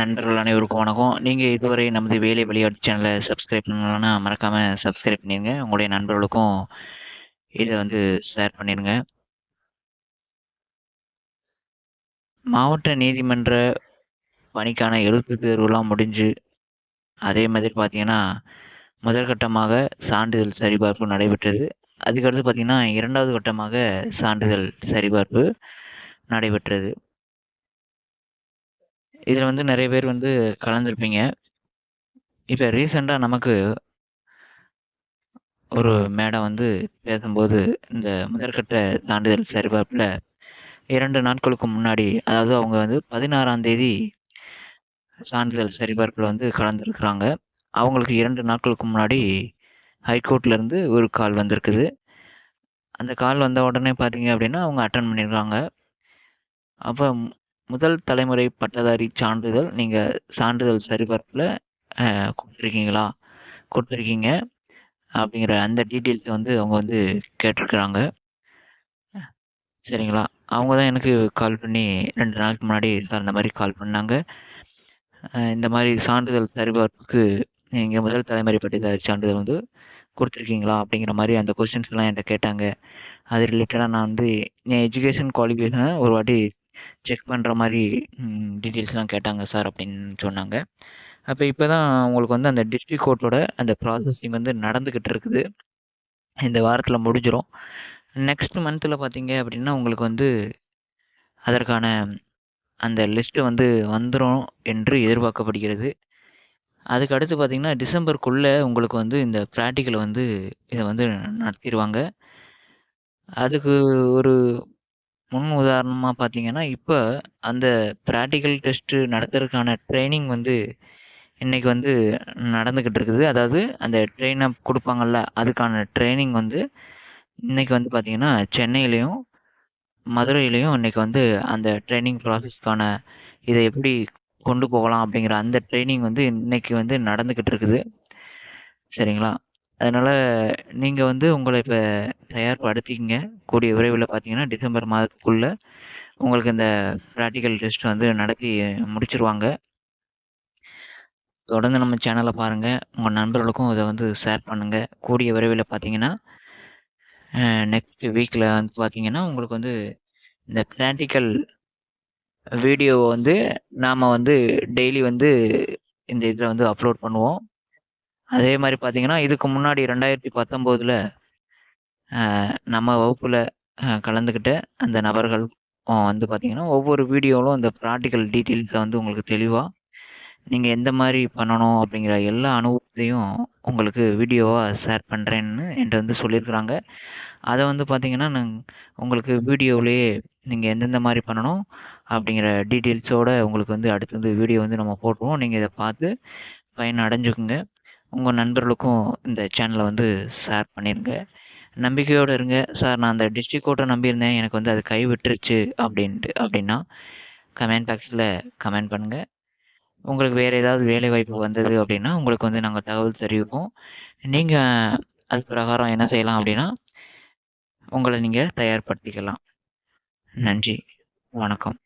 நண்பர்கள் அனைவருக்கும் வணக்கம். நீங்கள் இதுவரை நமது வேலை விளையாட்டு சேனலை சப்ஸ்கிரைப் பண்ணலன்னா, மறக்காமல் சப்ஸ்கிரைப் பண்ணிருங்க. உங்களுடைய நண்பர்களுக்கும் இதை வந்து ஷேர் பண்ணிடுங்க மாவட்ட நீதிமன்ற பணிக்கான எழுத்து தேர்வுலாம் முடிஞ்சு, அதே மாதிரி பார்த்தீங்கன்னா, முதல் கட்டமாக சான்றிதழ் சரிபார்ப்பு நடைபெற்றது. அதுக்கடுத்து பார்த்தீங்கன்னா, இரண்டாவது கட்டமாக சான்றிதழ் சரிபார்ப்பு நடைபெற்றது. இதில் வந்து நிறைய பேர் வந்து கலந்துருப்பீங்க இப்போ ரீசெண்டாக நமக்கு ஒரு மேடம் வந்து பேசும்போது, இந்த முதற்கட்ட சான்றிதழ் சரிபார்ப்பில் இரண்டு நாட்களுக்கு முன்னாடி, அதாவது அவங்க வந்து 16ஆம் தேதி சான்றிதழ் சரிபார்ப்பில் வந்து கலந்துருக்குறாங்க. அவங்களுக்கு இரண்டு நாட்களுக்கு முன்னாடி ஹைகோர்ட்லேருந்து ஒரு கால் வந்திருக்குது. அந்த கால் வந்த உடனே பார்த்தீங்க அப்படின்னா அவங்க அட்டன் பண்ணியிருக்காங்க. அப்போ முதல் தலைமுறை பட்டதாரி சான்றிதழ் நீங்கள் சான்றிதழ் சரிபார்ப்பில் கொடுத்துருக்கீங்களா கொடுத்துருக்கீங்க அப்படிங்கிற அந்த டீட்டெயில்ஸை வந்து அவங்க வந்து கேட்டிருக்கிறாங்க. சரிங்களா? அவங்க தான் எனக்கு கால் பண்ணி ரெண்டு நாளுக்கு முன்னாடி, சார் இந்த மாதிரி கால் பண்ணாங்க. இந்த மாதிரி சான்றிதழ் சரிபார்ப்புக்கு நீங்கள் முதல் தலைமுறை பட்டதாரி சான்றிதழ் வந்து கொடுத்துருக்கீங்களா அப்படிங்கிற மாதிரி அந்த கொஸ்டின்ஸ்லாம் என்கிட்ட கேட்டாங்க. அது ரிலேட்டடாக நான் வந்து என் எஜுகேஷன் குவாலிஃபிகேஷனை ஒரு வாட்டி செக் பண்ணுற மாதிரி டீட்டெயில்ஸ்லாம் கேட்டாங்க சார் அப்படின்னு சொன்னாங்க. அப்போ இப்போ தான் உங்களுக்கு வந்து அந்த டிஸ்ட்ரிக்ட் கோர்ட்டோட அந்த ப்ராசஸிங் வந்து நடந்துக்கிட்டு இருக்குது. இந்த வாரத்தில் முடிஞ்சிடும் நெக்ஸ்ட் மந்த்தில் பார்த்தீங்க அப்படின்னா உங்களுக்கு வந்து அதற்கான அந்த லிஸ்ட்டு வந்து வந்துடும் என்று எதிர்பார்க்கப்படுகிறது. அதுக்கு அடுத்து பார்த்தீங்கன்னா, டிசம்பருக்குள்ளே உங்களுக்கு வந்து இந்த ப்ராக்டிக்கலை வந்து இதை வந்து நடத்திடுவாங்க அதுக்கு ஒரு முன் உதாரணமாக பார்த்தீங்கன்னா, இப்போ அந்த ப்ராக்டிக்கல் டெஸ்ட்டு நடத்துறதுக்கான ட்ரைனிங் வந்து இன்றைக்கி வந்து நடந்துக்கிட்டு இருக்குது. அதாவது அந்த ட்ரெயின் அப் அதுக்கான ட்ரைனிங் வந்து இன்னைக்கு வந்து பார்த்தீங்கன்னா, சென்னையிலையும் மதுரையிலையும் இன்னைக்கு வந்து அந்த ட்ரைனிங் ப்ராசஸ்க்கான இதை எப்படி கொண்டு போகலாம் அப்படிங்கிற அந்த ட்ரைனிங் வந்து இன்றைக்கி வந்து நடந்துக்கிட்டு இருக்குது. சரிங்களா? அதனால் நீங்கள் வந்து உங்களை இப்போ தயார்படுத்திக்கங்க. கூடிய விரைவில் பார்த்தீங்கன்னா, டிசம்பர் மாதத்துக்குள்ளே உங்களுக்கு இந்த ப்ராக்டிக்கல் டெஸ்ட் வந்து நடத்தி முடிச்சிருவாங்க தொடர்ந்து நம்ம சேனலை பாருங்கள் உங்கள் நண்பர்களுக்கும் இதை வந்து ஷேர் பண்ணுங்கள் கூடிய விரைவில் பார்த்தீங்கன்னா, நெக்ஸ்ட் வீக்கில் வந்து பார்த்தீங்கன்னா, உங்களுக்கு வந்து இந்த ப்ராக்டிக்கல் வீடியோவை வந்து நாம் வந்து டெய்லி வந்து இந்த இதில் வந்து அப்லோட் பண்ணுவோம். அதே மாதிரி பார்த்தீங்கன்னா, இதுக்கு முன்னாடி ரெண்டாயிரத்தி பத்தொம்போதில் நம்ம வகுப்பில் கலந்துக்கிட்ட அந்த நபர்கள் வந்து பார்த்தீங்கன்னா, ஒவ்வொரு வீடியோவிலும் அந்த ப்ராக்டிக்கல் டீட்டெயில்ஸை வந்து உங்களுக்கு தெளிவாக நீங்கள் எந்த மாதிரி பண்ணணும் அப்படிங்கிற எல்லா அனுபவத்தையும் உங்களுக்கு வீடியோவாக ஷேர் பண்ணுறேன்னு என்கிட்ட வந்து சொல்லியிருக்கிறாங்க. அதை வந்து பார்த்தீங்கன்னா, நான் உங்களுக்கு வீடியோவிலேயே நீங்கள் எந்தெந்த மாதிரி பண்ணணும் அப்படிங்கிற டீட்டெயில்ஸோடு உங்களுக்கு வந்து அடுத்து வந்து வீடியோ வந்து நம்ம போட்டுருவோம். நீங்கள் இதை பார்த்து பயன் அடைஞ்சுக்குங்க. உங்கள் நண்பர்களுக்கும் இந்த சேனலை வந்து ஷேர் பண்ணிடுங்க நம்பிக்கையோடு இருங்க. சார் நான் அந்த டிஸ்ட்ரிக் கோர்ட்டை நம்பியிருந்தேன். எனக்கு வந்து அது கை விட்டுருச்சு அப்படின்ட்டு அப்படின்னா கமெண்ட் பாக்ஸில் கமெண்ட் பண்ணுங்கள் உங்களுக்கு வேறு ஏதாவது வேலைவாய்ப்பு வந்தது அப்படின்னா உங்களுக்கு வந்து நாங்கள் தகவல் தெரிவிப்போம். நீங்கள் அது பிரகாரம் என்ன செய்யலாம் அப்படின்னா உங்களை நீங்கள் தயார்படுத்திக்கலாம். நன்றி. வணக்கம்.